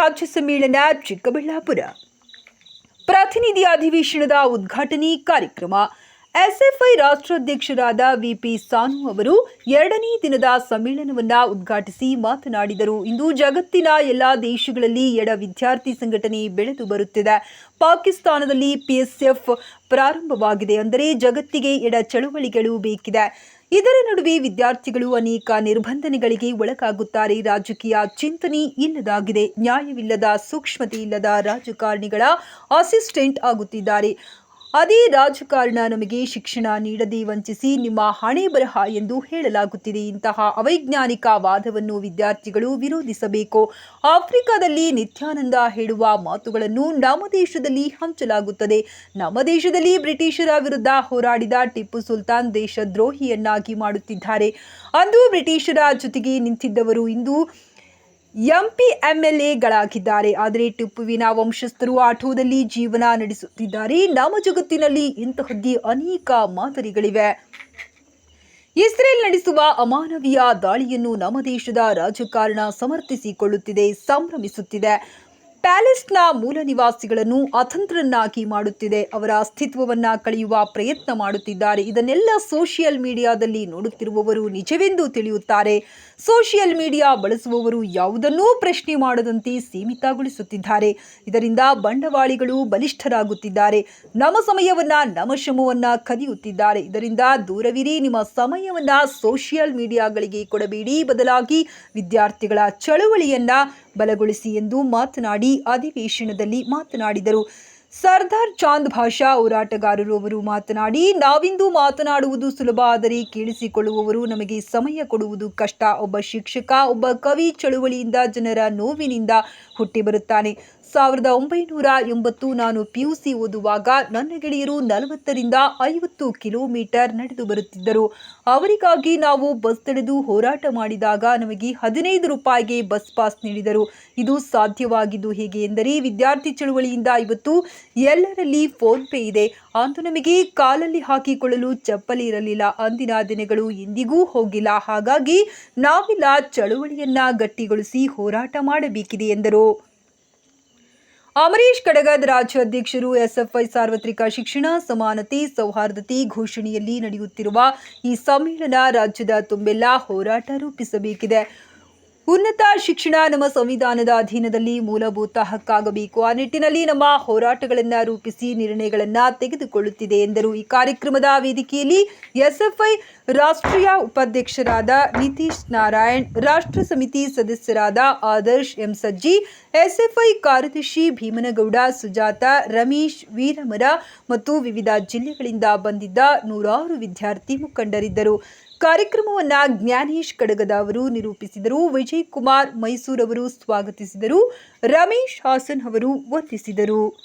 ರಾಜ್ಯ ಸಮ್ಮೇಳನ ಚಿಕ್ಕಬಳ್ಳಾಪುರ. ಪ್ರತಿನಿಧಿ ಅಧಿವೇಶನದ ಉದ್ಘಾಟನೆ ಕಾರ್ಯಕ್ರಮ ಎಸ್ಎಫ್ಐ ರಾಷ್ಟ್ರಾಧ್ಯಕ್ಷರಾದ ವಿಪಿ ಸಾನು ಅವರು ಎರಡನೇ ದಿನದ ಸಮ್ಮೇಳನವನ್ನ ಉದ್ಘಾಟಿಸಿ ಮಾತನಾಡಿದರು. ಇಂದು ಜಗತ್ತಿನ ಎಲ್ಲಾ ದೇಶಗಳಲ್ಲಿ ಎಡ ವಿದ್ಯಾರ್ಥಿ ಸಂಘಟನೆ ಬೆಳೆದು ಬರುತ್ತಿದೆ. ಪಾಕಿಸ್ತಾನದಲ್ಲಿ ಪಿಎಸ್ಎಫ್ ಪ್ರಾರಂಭವಾಗಿದೆ ಅಂದರೆ ಜಗತ್ತಿಗೆ ಎಡ ಚಳುವಳಿಗಳು ಬೇಕಿದೆ. ಇದರ ನಡುವೆ ವಿದ್ಯಾರ್ಥಿಗಳು ಅನೇಕ ನಿರ್ಬಂಧನೆಗಳಿಗೆ ಒಳಗಾಗುತ್ತಾರೆ. ರಾಜಕೀಯ ಚಿಂತನೆ ಇಲ್ಲದಾಗಿದೆ. ನ್ಯಾಯವಿಲ್ಲದ ಸೂಕ್ಷ್ಮತೆ ಇಲ್ಲದ ರಾಜಕಾರಣಿಗಳ ಅಸಿಸ್ಟೆಂಟ್ ಆಗುತ್ತಿದ್ದಾರೆ. ಅದೇ ರಾಜಕಾರಣ ನಮಗೆ ಶಿಕ್ಷಣ ನೀಡದೆ ವಂಚಿಸಿ ನಿಮ್ಮ ಹಣೆ ಬರಹ ಎಂದು ಹೇಳಲಾಗುತ್ತಿದೆ. ಇಂತಹ ಅವೈಜ್ಞಾನಿಕ ವಾದವನ್ನು ವಿದ್ಯಾರ್ಥಿಗಳು ವಿರೋಧಿಸಬೇಕು. ಆಫ್ರಿಕಾದಲ್ಲಿ ನಿತ್ಯಾನಂದ ಹೇಳುವ ಮಾತುಗಳನ್ನು ನಮ್ಮ ದೇಶದಲ್ಲಿ ಹಂಚಲಾಗುತ್ತದೆ. ನಮ್ಮ ದೇಶದಲ್ಲಿ ಬ್ರಿಟಿಷರ ವಿರುದ್ಧ ಹೋರಾಡಿದ ಟಿಪ್ಪು ಸುಲ್ತಾನ್ ದೇಶದ್ರೋಹಿಯನ್ನಾಗಿ ಮಾಡುತ್ತಿದ್ದಾರೆ. ಅಂದು ಬ್ರಿಟಿಷರ ಜೊತೆಗೆ ನಿಂತಿದ್ದವರು ಇಂದು ಎಂಪಿ ಎಂಎಲ್ಎಗಳಾಗಿದ್ದಾರೆ. ಆದರೆ ಟಿಪ್ಪುವಿನ ವಂಶಸ್ಥರು ಆಟೋದಲ್ಲಿ ಜೀವನ ನಡೆಸುತ್ತಿದ್ದಾರೆ. ನಮ್ಮ ಜಗತ್ತಿನಲ್ಲಿ ಇಂತಹದ್ದೇ ಅನೇಕ ಮಾದರಿಗಳಿವೆ. ಇಸ್ರೇಲ್ ನಡೆಸುವ ಅಮಾನವೀಯ ದಾಳಿಯನ್ನು ನಮ್ಮ ದೇಶದ ರಾಜಕಾರಣ ಸಮರ್ಥಿಸಿಕೊಳ್ಳುತ್ತಿದೆ, ಸಂಭ್ರಮಿಸುತ್ತಿದೆ. ಪ್ಯಾಲೆಸ್ನ ಮೂಲ ನಿವಾಸಿಗಳನ್ನು ಅತಂತ್ರನ್ನಾಗಿ ಮಾಡುತ್ತಿದೆ. ಅವರ ಅಸ್ತಿತ್ವವನ್ನ ಕಳೆಯುವ ಪ್ರಯತ್ನ ಮಾಡುತ್ತಿದ್ದಾರೆ. ಇದನ್ನೆಲ್ಲ ಸೋಷಿಯಲ್ ಮೀಡಿಯಾದಲ್ಲಿ ನೋಡುತ್ತಿರುವವರು ನಿಜವೆಂದು ತಿಳಿಯುತ್ತಾರೆ. ಸೋಷಿಯಲ್ ಮೀಡಿಯಾ ಬಳಸುವವರು ಯಾವುದನ್ನೂ ಪ್ರಶ್ನೆ ಮಾಡದಂತೆ ಸೀಮಿತಗೊಳಿಸುತ್ತಿದ್ದಾರೆ. ಇದರಿಂದ ಬಂಡವಾಳಿಗಳು ಬಲಿಷ್ಠರಾಗುತ್ತಿದ್ದಾರೆ. ನಮ್ಮ ಸಮಯವನ್ನ, ನಮ್ಮ ಶ್ರಮವನ್ನ ಕದಿಯುತ್ತಿದ್ದಾರೆ. ಇದರಿಂದ ದೂರವಿರಿ, ನಿಮ್ಮ ಸಮಯವನ್ನ ಸೋಷಿಯಲ್ ಮೀಡಿಯಾಗಳಿಗೆ ಕೊಡಬೇಡಿ. ಬದಲಾಗಿ ವಿದ್ಯಾರ್ಥಿಗಳ ಚಳುವಳಿಯನ್ನ ಬಲಗೊಳಿಸಿ ಎಂದು ಮಾತನಾಡಿ ಅಧಿವೇಶನದಲ್ಲಿ ಮಾತನಾಡಿದರು. ಸರ್ದಾರ್ ಚಾಂದ್ ಭಾಷಾ ಹೋರಾಟಗಾರರು ಅವರು ಮಾತನಾಡಿ, ನಾವಿಂದು ಮಾತನಾಡುವುದು ಸುಲಭ, ಆದರೆ ಕೇಳಿಸಿಕೊಳ್ಳುವವರು ನಮಗೆ ಸಮಯ ಕೊಡುವುದು ಕಷ್ಟ. ಒಬ್ಬ ಶಿಕ್ಷಕ, ಒಬ್ಬ ಕವಿ ಚಳುವಳಿಯಿಂದ ಜನರ ನೋವಿನಿಂದ ಹುಟ್ಟಿ ಬರುತ್ತಾನೆ ಸಾವಿರದ ಒಂಬೈನೂರ ಎಂಬತ್ತು ನಾನು ಪಿಯುಸಿ ಓದುವಾಗ ನನ್ನ ಗೆಳೆಯರು ನಲವತ್ತರಿಂದ ಐವತ್ತು ಕಿಲೋಮೀಟರ್ ನಡೆದು ಬರುತ್ತಿದ್ದರು. ಅವರಿಗಾಗಿ ನಾವು ಬಸ್ ತಡೆದು ಹೋರಾಟ ಮಾಡಿದಾಗ ನಮಗೆ ಹದಿನೈದು ರೂಪಾಯಿಗೆ ಬಸ್ ಪಾಸ್ ನೀಡಿದರು. ಇದು ಸಾಧ್ಯವಾಗಿದ್ದು ಹೇಗೆ ಎಂದರೆ, ವಿದ್ಯಾರ್ಥಿ ಚಳುವಳಿಯಿಂದ ಇವತ್ತು ಎಲ್ಲರಲ್ಲಿ ಫೋನ್ ಪೇ ಇದೆ. ಅಂದು ನಮಗೆ ಕಾಲಲ್ಲಿ ಹಾಕಿಕೊಳ್ಳಲು ಚಪ್ಪಲಿ ಇರಲಿಲ್ಲ. ಅಂದಿನ ದಿನಗಳು ಇಂದಿಗೂ ಹೋಗಿಲ್ಲ. ಹಾಗಾಗಿ ನಾವೆಲ್ಲ ಚಳುವಳಿಯನ್ನ ಗಟ್ಟಿಗೊಳಿಸಿ ಹೋರಾಟ ಮಾಡಬೇಕಿದೆ ಎಂದರು. ಅಮರೀಶ್ ಕಡಗದ್ ರಾಜ್ಯಾಧ್ಯಕ್ಷರು, ಎಸ್ಎಫ್ಐ ಸಾರ್ವತ್ರಿಕ ಶಿಕ್ಷಣ, ಸಮಾನತೆ, ಸೌಹಾರ್ದತೆ ಘೋಷಣೆಯಲ್ಲಿ ನಡೆಯುತ್ತಿರುವ ಈ ಸಮ್ಮೇಳನ ರಾಜ್ಯದ ತುಂಬೆಲ್ಲ ಹೋರಾಟ ರೂಪಿಸಬೇಕಿದೆ. ಉನ್ನತ ಶಿಕ್ಷಣ ನಮ್ಮ ಸಂವಿಧಾನದ ಅಧೀನದಲ್ಲಿ ಮೂಲಭೂತ ಹಕ್ಕಾಗಬೇಕು. ಆ ನಿಟ್ಟಿನಲ್ಲಿ ನಮ್ಮ ಹೋರಾಟಗಳನ್ನು ರೂಪಿಸಿ ನಿರ್ಣಯಗಳನ್ನು ತೆಗೆದುಕೊಳ್ಳುತ್ತಿದೆ ಎಂದರು. ಈ ಕಾರ್ಯಕ್ರಮದ ವೇದಿಕೆಯಲ್ಲಿ ಎಸ್ಎಫ್ಐ ರಾಷ್ಟ್ರೀಯ ಉಪಾಧ್ಯಕ್ಷರಾದ ನಿತೀಶ್ ನಾರಾಯಣ್, ರಾಷ್ಟ್ರ ಸಮಿತಿ ಸದಸ್ಯರಾದ ಆದರ್ಶ್ ಎಂ ಸಜ್ಜಿ, ಎಸ್ಎಫ್ಐ ಕಾರ್ಯದರ್ಶಿ ಭೀಮನಗೌಡ, ಸುಜಾತ, ರಮೇಶ್, ವೀರಮರ ಮತ್ತು ವಿವಿಧ ಜಿಲ್ಲೆಗಳಿಂದ ಬಂದಿದ್ದ ನೂರಾರು ವಿದ್ಯಾರ್ಥಿ ಮುಖಂಡರಿದ್ದರು. ಕಾರ್ಯಕ್ರಮವನ್ನ ಜ್ಞಾನೇಶ್ ಕಡಗದ ಅವರು ನಿರೂಪಿಸಿದರು. ವಿಜಯ್ ಕುಮಾರ್ ಮೈಸೂರವರು ಸ್ವಾಗತಿಸಿದರು. ರಮೇಶ್ ಹಾಸನ್ ಅವರು ವಂದಿಸಿದರು.